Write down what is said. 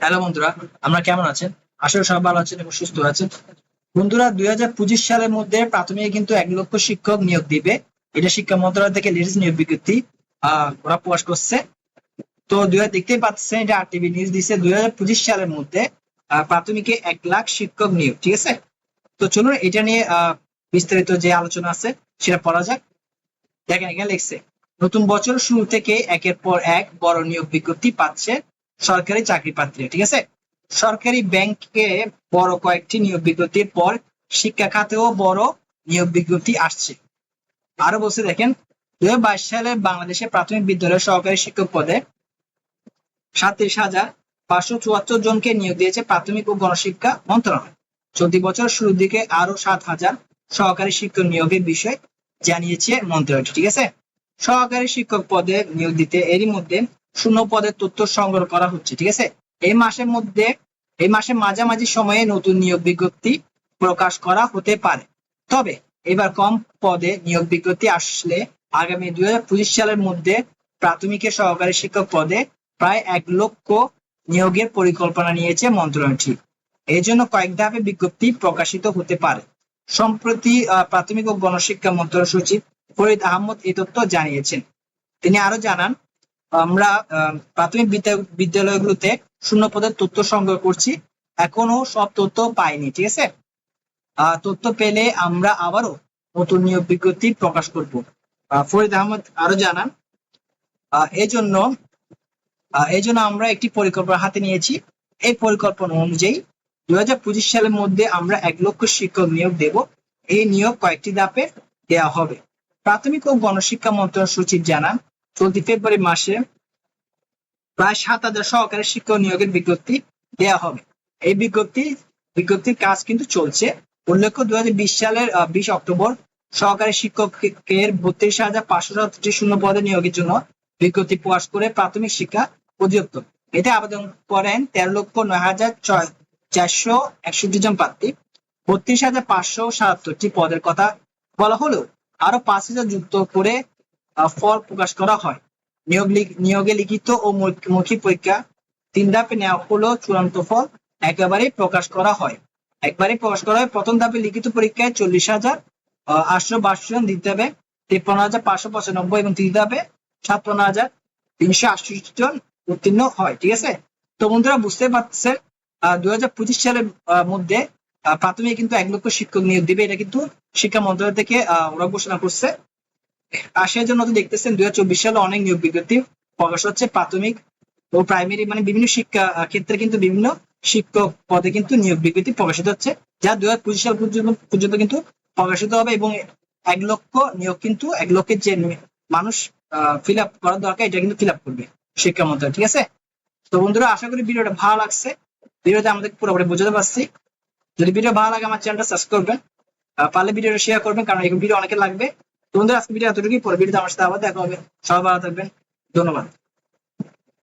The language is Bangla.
হ্যালো বন্ধুরা, আমরা কেমন আছেন? আসলে সবাই ভালো আছেন এবং সুস্থ আছেন। বন্ধুরা, দুই হাজার পঁচিশ সালের মধ্যে প্রাথমিক কিন্তু এক লক্ষ শিক্ষক নিয়োগ দিবে। এটা শিক্ষা মন্ত্রণালয় থেকে লেটেস্ট নিয়োগ বিজ্ঞপ্তি ওরা প্রকাশ করছে। তো দুই হাজার দেখতেই পাচ্ছেন, এটা আর টিভি নিউজ দিচ্ছে দুই হাজার পঁচিশ সালের মধ্যে প্রাথমিকে এক লাখ শিক্ষক নিয়োগ, ঠিক আছে? তো চলুন এটা নিয়ে বিস্তারিত যে আলোচনা আছে, সেটা পড়া যাক। দেখেন এখানে লিখছে, নতুন বছর শুরু থেকে একের পর এক বড় নিয়োগ বিজ্ঞপ্তি পাচ্ছে। সরকারি চাকরি প্রার্থীরা ঠিক আছে? সরকারি ব্যাংকে বড় কয়েকটি নিয়োগ বিজ্ঞপ্তির পর শিক্ষা খাতেও বড় নিয়োগ বিজ্ঞপ্তি আসছে। আরও বলছে, দেখেন দুই সালে বাংলাদেশে প্রাথমিক বিদ্যালয়ের সহকারী শিক্ষক পদে সাতত্রিশ হাজার পাঁচশো চুয়াত্তর জনকে নিয়োগ দিয়েছে প্রাথমিক ও গণশিক্ষা মন্ত্রণালয়। চলতি বছর শুরুর দিকে আরও সাত হাজার সহকারী শিক্ষক নিয়োগের বিষয় জানিয়েছে মন্ত্রণালয়টি, ঠিক আছে? সহকারী শিক্ষক পদে নিয়োগ দিতে এরই মধ্যে শূন্য পদের তথ্য সংগ্রহ করা হচ্ছে, ঠিক আছে? এই মাসের মধ্যে, এই মাসের মাঝামাঝি সময়ে নতুন নিয়োগ বিজ্ঞপ্তি প্রকাশ করা হতে পারে। তবে, এবার কম পদে নিয়োগ বিজ্ঞপ্তি আসলে আগামী দুই সালের মধ্যে প্রাথমিকের সহকারী শিক্ষক পদে প্রায় এক লক্ষ নিয়োগের পরিকল্পনা নিয়েছে মন্ত্রণালয়টি। এই জন্য কয়েক ধাপে বিজ্ঞপ্তি প্রকাশিত হতে পারে। সম্প্রতি প্রাথমিক ও গণশিক্ষা মন্ত্রণালয় সচিব ফরিদ আহমদ এই তথ্য জানিয়েছেন। তিনি আরও জানান আমরা প্রাথমিক বিদ্যা- বিদ্যালয়গুলোতে শূন্য পদের তথ্য সংগ্রহ করছি। এখনও সব তথ্য পাইনি, ঠিক আছে? তথ্য পেলে আমরা আবারও নতুন নিয়োগ বিজ্ঞপ্তি প্রকাশ করব। ফরিদ আহমদ আরও জানান এজন্য এজন্য আমরা একটি পরিকল্পনা হাতে নিয়েছি। এই পরিকল্পনা অনুযায়ী দুই হাজার পঁচিশ সালের মধ্যে আমরা এক লক্ষ শিক্ষক নিয়োগ দেব। এই নিয়োগ কয়েকটি ধাপে দেওয়া হবে। প্রাথমিক ও গণশিক্ষা মন্ত্রণালয় সচিব জানান চলতি ফেব্রুয়ারি মাসে প্রায় সাত হাজার সহকারী শিক্ষক নিয়োগের বিজ্ঞপ্তি দেওয়া হবে। এই বিজ্ঞপ্তি, বিজ্ঞপ্তির কাজ কিন্তু চলছে। উল্লেখ্য দুই সালের বিশ অক্টোবর সহকারী শিক্ষকের বত্রিশ হাজার পাঁচশো সাতটি শূন্য পদে নিয়োগের জন্য বিজ্ঞপ্তি প্রকাশ করে প্রাথমিক শিক্ষা অধিদপ্তর। এতে আবেদন করেন তেরো লক্ষ নয় হাজার ছয়, চারশো একষট্টি জন প্রার্থী। বত্রিশ হাজার পাঁচশো সাতাত্তরটি পদের কথা বলা হলেও আরও পাঁচ হাজার যুক্ত করে ফল প্রকাশ করা হয়। নিয়োগ নিয়োগে লিখিত ও মৌখ- মৌখিক পরীক্ষা তিন ধাপে নেওয়া হলো চূড়ান্ত ফল একেবারেই প্রকাশ করা হয়। একবারে প্রকাশ করা হয়। প্রথম ধাপে লিখিত পরীক্ষায় চল্লিশ হাজার আটশো বাষট্টি জন দিতে হবে তিপ্পান্ন হাজার পাঁচশো পঁচানব্বই এবং তৃতীয় ধাপে ছাপ্পান্ন হাজার তিনশো আটষট্টি জন উত্তীর্ণ হয়, ঠিক আছে? তো বন্ধুরা, বুঝতে পারছেন দুই হাজার পঁচিশ সালের মধ্যে প্রাথমিক কিন্তু এক লক্ষ শিক্ষক নিয়োগ দিবে। এটা কিন্তু শিক্ষা মন্ত্রণালয় থেকে ওরা ঘোষণা করছে। সেই জন্য দেখতেছেন দুই হাজার চব্বিশ সালে অনেক নিয়োগ বিজ্ঞপ্তি প্রকাশ হচ্ছে প্রাথমিক ও প্রাইমারি মানে বিভিন্ন শিক্ষা ক্ষেত্রে কিন্তু বিভিন্ন শিক্ষক পদে কিন্তু নিয়োগ বিজ্ঞপ্তি প্রকাশিত হচ্ছে, যা দুই হাজার পঁচিশ সাল পর্যন্ত কিন্তু প্রকাশিত হবে এবং এক লক্ষ নিয়োগ কিন্তু এক লক্ষের যে মানুষ ফিল আপ করার দরকার, এটা কিন্তু ফিল আপ করবে শিক্ষা মন্ত্রণালয় ঠিক আছে? তো বন্ধুরা, আশা করি ভিডিওটা ভালো লাগছে। ভিডিওতে আমাদের পুরোপুরি বোঝাতে পারছি। যদি ভিডিও ভালো লাগে, আমার চ্যানেলটা সাবস্ক্রাইব করবেন। পারলে ভিডিওটা শেয়ার করবেন, কারণ এই ভিডিও অনেকে লাগবে। তো বন্ধুরা আজকে ভিডিও এতটুকুই পরে ভিডিওতে আমার সাথে আবার দেখা হবে। সবাই ভালো থাকবেন। ধন্যবাদ।